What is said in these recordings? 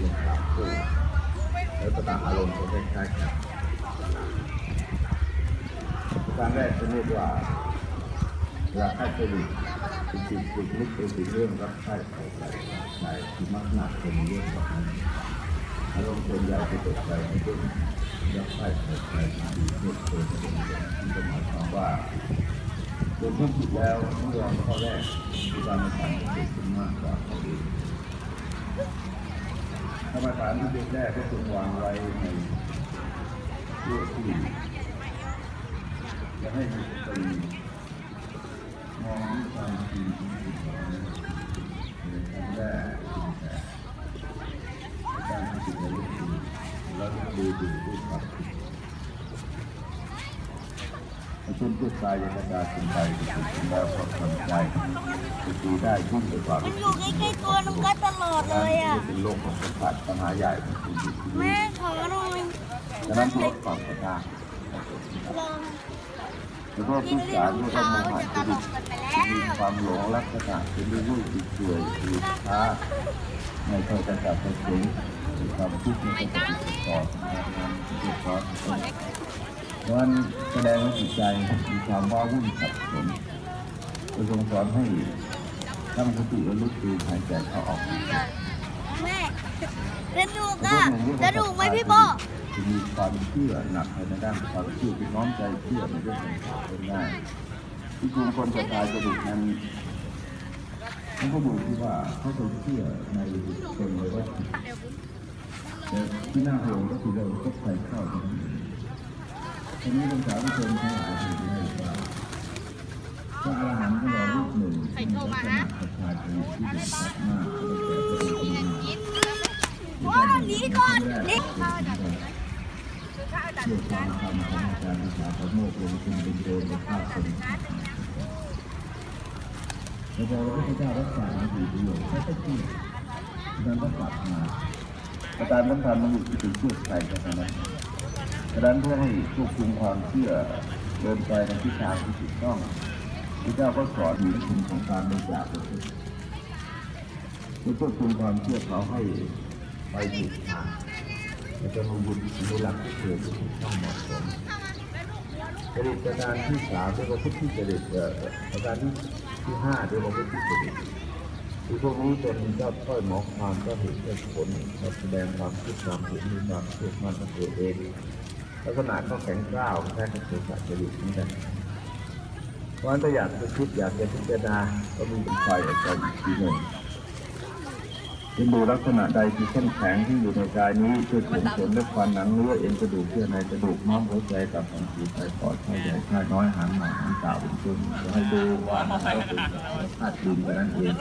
ลงตามคู่แล้วก็ตามอารมณ์ก็คล้ายๆกันการแรกจะเรียกว่าราคาเฉลี่ยเป็นสิ่งฝึกลึกเป็นเรื่องรับใช้ใครใครใครที่มักหนักเป็นเรื่องแบบนั้นอารมณ์ส่วนใหญ่จะตกใจไม่เป็นรับใช้ใครใครที่เพื่อเพื่อจะเป็นอย่างนั้นหมายความว่าโดยที่ผิดแล้วเมื่อข้อแรกคือการมาฐานที่เกิดขึ้นมากกว่า ข้ออื่นกรรมฐานที่เป็นแรกก็ควรวางไว้ในช่วที่จะให้มีสติมองด้วยความจริงของสิ่งเหล่านั้นในขั้นแรกคือแต่การที่จิตระลึกถึงแล้วดูดูด้วยความ คิดเช่นพูดกายกระดาษเป็นไปเป็นสิ่งแล้วก็ทำใจจะดูได้ยิ่งกว่ามันอยู่ใกล้ๆตัวน้ำก็ตลอดเลยอะเป็นโลกของสัมผัสปัญหาใหญ่ของชีวิตที่แม่ขอหน่อยดังนั้นลดความกระด้างลองแล้วก็ผู้สารที่ต้องมองหาชีวิตมีความหลงลักษณะเป็นรูปที่เฉยคือช้าไม่ค่อยจะจับไปถึงมีความคิดไม่ค่อยจะติดต่อทำงานเรียบร้อยเพ ราะฉะนั้นแสดงว่าจิตใจมีความว้าวุ่นสับสนจะทรงสอนให้ตั้งสติและลึกดูหายใจเข้าออกแม่กระดูกอะกระดูกไหมพี่โบจะมีความเชื่อหนักในด้านความเชื่อเป็นน้อมใจเชื่อในเรื่องต่างๆเป็นได้ที่จริงคนจะตายกระดูกนั้นมันก็ดูที่ว่าเขาจะเชื่อในคนเลยว่าแต่ที่น่าห่วงก็คือเราก็ใส่เข้าตรงนี้ ทีนี้เป็นสาวผู้ชมทั้งหลายที่ได้ว่าพระอรหันต์ของเรารูปหนึ่งที่มีลักษณะประชาชนที่เด่นชัดมากตั้งแต่พระองค์มาว่าหนีก่อนหนีเชื่อความธรรมของอาจารย์วิชาพระโมกขลงทุนเป็นโดนในภาพคนแล้วพอพระพุทธเจ้ารักษาอยู่ประโยชน์เขาก็เชื่อดังนั้นก็กลับมาอาจารย์สำคัญมันอยู่ที่จุดเชื่กันนั้น ดังนั้นเพื่อให้ควบคุมความเชื่อเดินไปในทิศทางที่ถูกต้องพระเจ้าก็สอนอยู่ในคุณของการบริจาคปรเพื่อควบคุมความเชื่อเขาให้ไปถูกทางมันจะมีบุญมีหลักที่เกิดที่ต้องเหมาะสมจริตประการที่สามเรียกว่าพุทธิจริตเอ่อประการที่ที่ห้าเรียกว่าพุทธิจริตที่พวกนี้เป็นเจ้าถ้อยหมอความก็เห็นเหตุผลแสดงความคิดความเห็นมีความเชื่อมั่นในตัวเอง ลักษณะก็แข็งกร้าวแค่กับตัวสัตว์จริตนี่แหละเพราะฉะนั้นถ้าอยากจะคิดอยากจะพิจารณาก็มีเป็นไฟออกไปอีกทีหนึ่งเป็นดูลักษณะใดที่เข้มแข็งที่อยู่ในกายนี้ช่วยส่งเสริมและความหนังเนื้อเอ็นกระดูกเชื่อในกระดูกน้อมหัวใจกับของสีไตปอดไส้ใหญ่ไส้น้อยหางหนาหางตาเป็นต้นจะให้ดูว่ามันก็เป็นธาตุดินนั่นเอง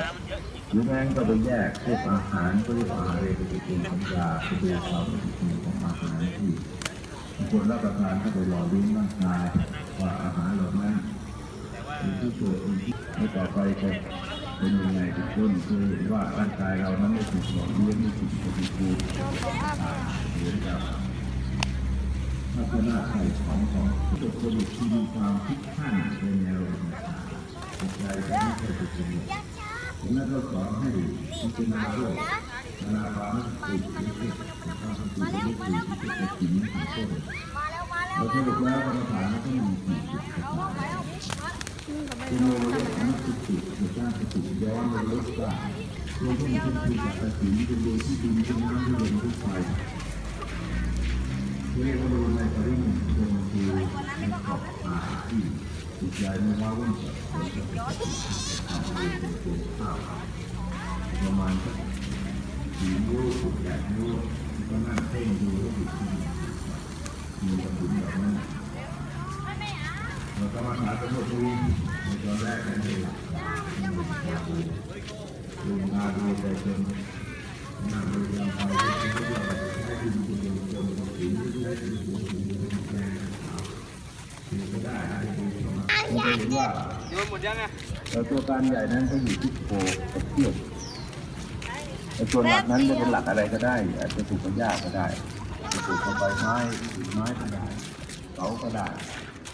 หรือแม้ก็ไปแยกพวกอาหารก็เรียกว่าอาหารเรนเป็นสัญญาไปดูความเป็นจริงของอาหารที่ ควรรับประทานก็ไปหล่อเลี้ยงร่างกายว่าอาหารเหล่านั้นเป็นที่เกิดเป็นที่ไม่ต่อไปจะเป็นยังไงเป็นต้นคือเห็นว่าร่างกายเรานั้นไม่ถูกหล่อเลี้ยงไม่ถูกปฏิกูลเหมือนกับพัฒนาไข่ของของทุกคนที่มีความคิดขั้นเป็นแนวจิตใจก็ไม่เคยถูกเป็นผมนั้นก็สอนให้พิจารณา ด้วยพิจารณาความติดที่ติดความติดที่ติดที่ติดที่ติดที่ติดที่ติดเราสรุปแล้วกรรมฐานก็มีสี่จุดประการคือเราเรียกว่าสติคือการสติย้อนระลึกว่าเราต้องเป็นผู้จัดตัดสินเป็นดูที่ดินเป็นน้ำที่ลมที่ไฟเรียกว่าดูในปริมาณเป็นคือในขอบตาที่จิตใจไม่ว่าวุ่นสับสนกับทำให้เป็นตัวข้าวประมาณสักสี่นิ้วสิบแปดนิ้วก็นั่งเพ่งดูแล้วติดมีกระสุนแบบนั้นเราก็มาหาตำรวจดูในตอนแรกนั่นเองดูงานดูใจจนนั่งดูยามไปที่ที่เราให้ดูดูดูจนถึงที่ได้ดูดูดูดูแก่ดูก็ได้ดูดูมันจะเห็นว่าโยนหมดยังไงแต่ตัวการใหญ่นั้นก็อยู่ที่โคกับเชือก แต่ส่วนหลักนั้นจะเป็นหลักอะไรก็ได้ อาจจะถูกกับหญ้าก็ได้จะถูกกับใบไม้ถูกไม้ก็ได้เสาก็ได้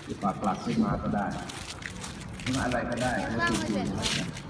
จะปากหลักขึ้นมาก็ได้ม่ว่าอะไรก็ได้แล้วถูกอยู่